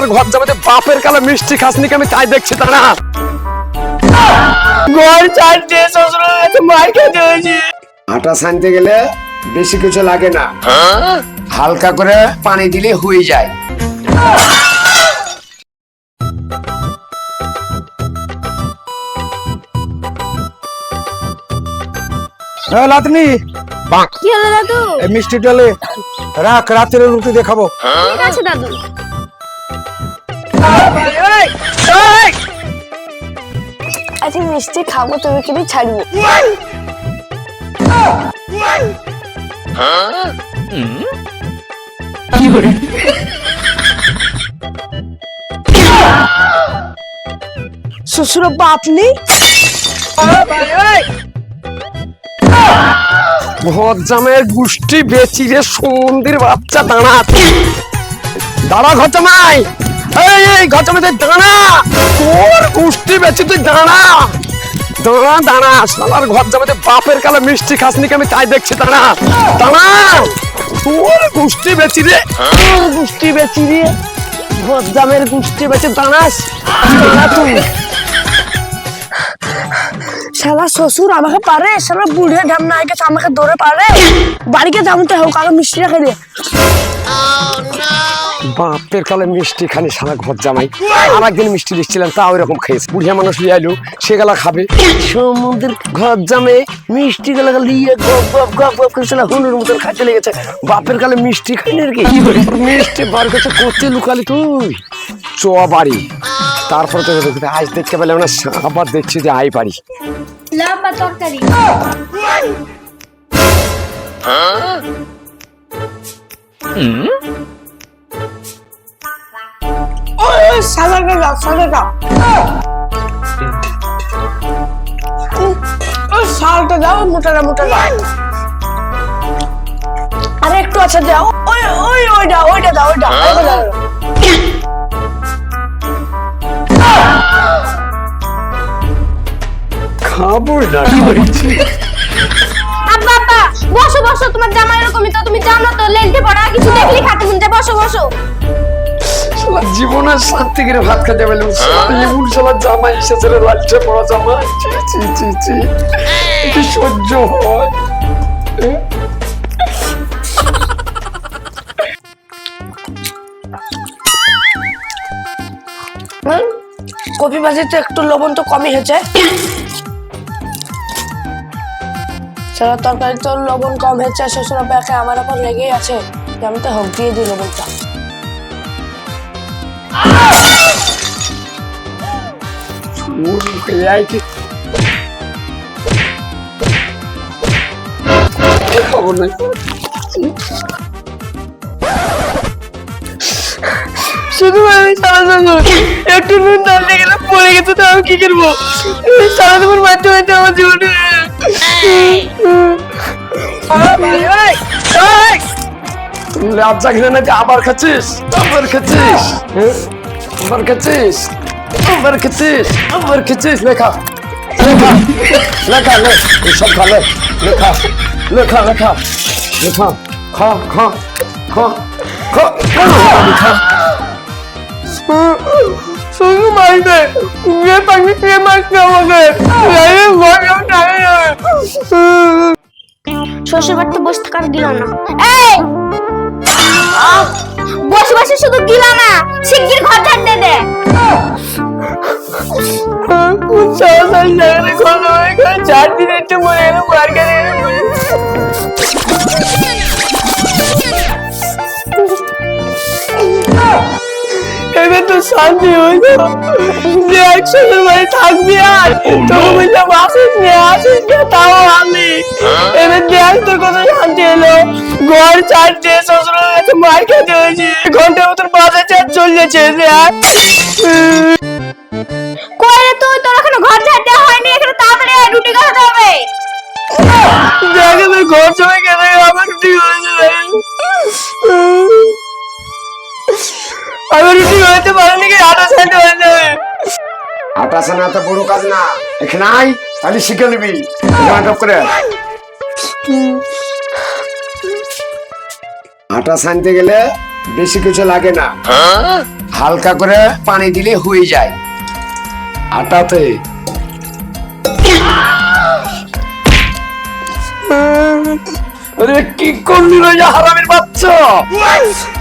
শালার ঘর যাবে বাপের কালে মিষ্টি খাসনি আমি তাই দেখছি তা না ঘর ছাড়তে শ্বশুরের কাছে মার খেতে হয়েছে। আটা সানতে গেলে বেশি কিছু লাগে না। হালকা করে পানি দিলে হয়ে যায়। লাতনি! কি হলো দাদু? এই মিষ্টি ডালে রাখ রাতের রুটি দেখাবো। ঠিক আছে দাদু। আচ্ছা মিষ্টি খাব, তুমি কিন্তু ছাড়বো। শ্বশুর আব্বা আপনি? ঘর জামের গুষ্টি বেচি রে সন্দির বাচ্চা দাঁড়া দাঁড়া জামাই এই এই জামাই তুই দাঁড়া তোর গুষ্টি বেচি তুই দাঁড়া দাঁড়া দাঁড়া শালার ঘর জামাই বাপের কালে মিষ্টি খাসনি আমি তাই দেখছি দাঁড়া দাঁড়া তোর গুষ্টি বেচি রে। তোর গুষ্টি বেচি রে। ঘর জামের গুষ্টি বেচি দাঁড়াস দাঁড়া তুই। শালা শ্বশুর আমাকে পারে, শালা বুড়ে ঢাম না গেছে আমাকে ধরে পারে। বাড়িকে জামতে হোক আগে মিষ্টিটা খেলে বাপের কালে মিষ্টি খানি সারা ঘর জামাই। আর একদিন মিষ্টি দিচ্ছিলাম তা ওইরকম খেয়েছে। বুড়িয়া মানুষ লিয়ে আইলো সে গেলা খাবে। সমুদ্রের ঘর জামে মিষ্টি গেলা লিয়ে গপ গপ গপ গপ করে সেটা হুনুর মতন খাইতে লেগেছে। বাপের কালে মিষ্টি খাইনি আর কি? মিষ্টি বার কাছে করতে লুকালি তুই। চ বাড়ি। তারপরে তো দেখতে আজ দেখতে পেলাম না আবার দেখছি যে আই পারি লম্বা তরকারি। সাদাটা দাও সাদাটা শালটা দাও মোটাটা মোটা দাও আরে একটু আছে দাও। ওই ওই ওইটা ওইটা দাও ওইটা ওইটা দাও। খাব না। আব্বা আব্বা বসো বসো তোমার জামা এরকমই তো তুমি জানো তো লেলতে পড়া কিছু দেখলি খাতে বসো বসো। জীবনের শান্তি করে ভাত খেতে পেলাম এমন শালা জামাই এসেছে রে লালচে পড়া জামা চি চি চি চি কি সহ্য হয়? হুম? কপি ভাজিতে একটু লবণ তো কমই হয়েছে। সারা তরকারি তো লবণ কম হয়েছে শ্বশুর আমার উপর লেগেই আছে। আমি তো হোক দিয়ে দিই লবণটা। খবর নাই শুধু আমি সারা শ্বশুর একটু নুন ডালতে গেলে পড়ে গেছে তো আমি কি করব সারা দুপুর মারতে মারতে আমার জীবনে লজ্জা ঘিরে নাকি আবার খাচ্ছিস? আবার খাচ্ছিস? হ্যাঁ? আবার খাচ্ছিস? আবার খাচ্ছিস? আবার খাচ্ছিস? লেখা লেখা লেখা লে সব খা লে লেখা লেখা লেখা লেখা খা। খা খা খা খা। শুধু মারবে উড়ে পাখি খেয়ে মারছে আমাকে নাইলে ঘর যাও টাকা যাবে শ্বশুর বাড়িতে বসে থাকার দিল না। এই! আহ, বসে বসে শুধু দিল না শিগগির ঘর ঝাড় দে। হয়ে গেল চার দিন একটু মরে গেল। মার্কেট এবার তো শান্তি হইল যে একসাথে বাড়ি থাকবি আর তোকে বললাম আসিস নে আসিস নে তাও আমি। এবার দেখ তোর এলো ঘর ছাড়তে শ্বশুরের কাছে মার খেতে হয়েছে। ঘণ্টার মতন বাসে চার চলছে কই রে তুই? তোর এখনও ঘর ঝাড় হয়নি? এখানে তাড়াতাড়ি আয়, রুটি খাওয়াতে হবে। দেখে তো ঘর সবাই কেন আমার রুটি হয়েছে। আমার রুটি হতে পারে নাকি আটা সাইতে হয়ে যাবে আটা সানা তো বড় কাজ না। এখানে আই তাহলে শিখে নিবি। নাটক করে আটা সানতে গেলে বেশি কিছু লাগে না। হালকা করে পানি দিলে হয়ে যায়। আটাতে। কি করলি রে যা হারামের বাচ্চা?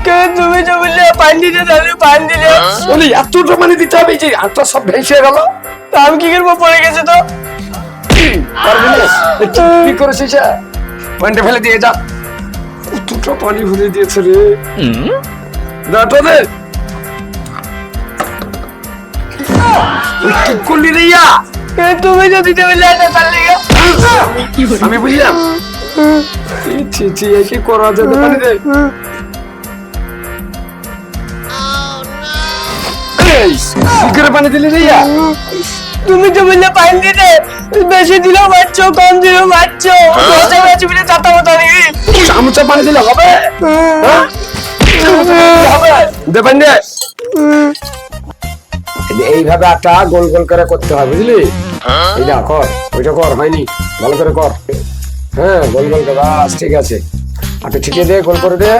কে তুমি বললে, পানি দিতে তাহলে পানি দিলে। বলি, এতটা পানি দিতে হবে যে আটা সব ভেসে গেল। তা আমি কি করব, পড়ে গেছে তো? কি? কি করেছিস? পয়েন্টে ফেলে দিয়ে যা। কতটা পানি ভরে দিয়েছে রে। দাঁটা দে। কি করলি রে ইয়া। তুমি যে দিতে বললে এটা তার আমি বুঝলাম। ছি ছি কি করা যেতে পারে রে এই, কি করে পানি দিলি রে ইয়া? তুমি তো বললে পানি দিতে বেশি দিলেও মারছো কম দিলেও মারছো দশে বেশি মিলে চাতা মতো চামচা পানি দিলে হবে? হ্যাঁ? দেবেন এইভাবে আটা গোল গোল করে করতে হয় বুঝলি? এইটা কর। ওইটা কর হয়নি। ভালো করে কর। হ্যাঁ গোল গোল করে। বাস ঠিক আছে। আটা ছিটিয়ে দে গোল করে দে।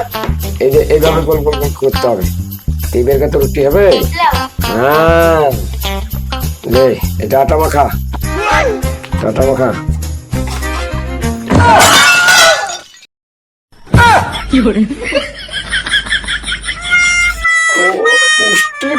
এই যে এইভাবে গোল গোল করতে হবে। এই বের তো রুটি হবে? হ্যাঁ। লে এটা আটা মাখা। আটা মাখা পুষ্টি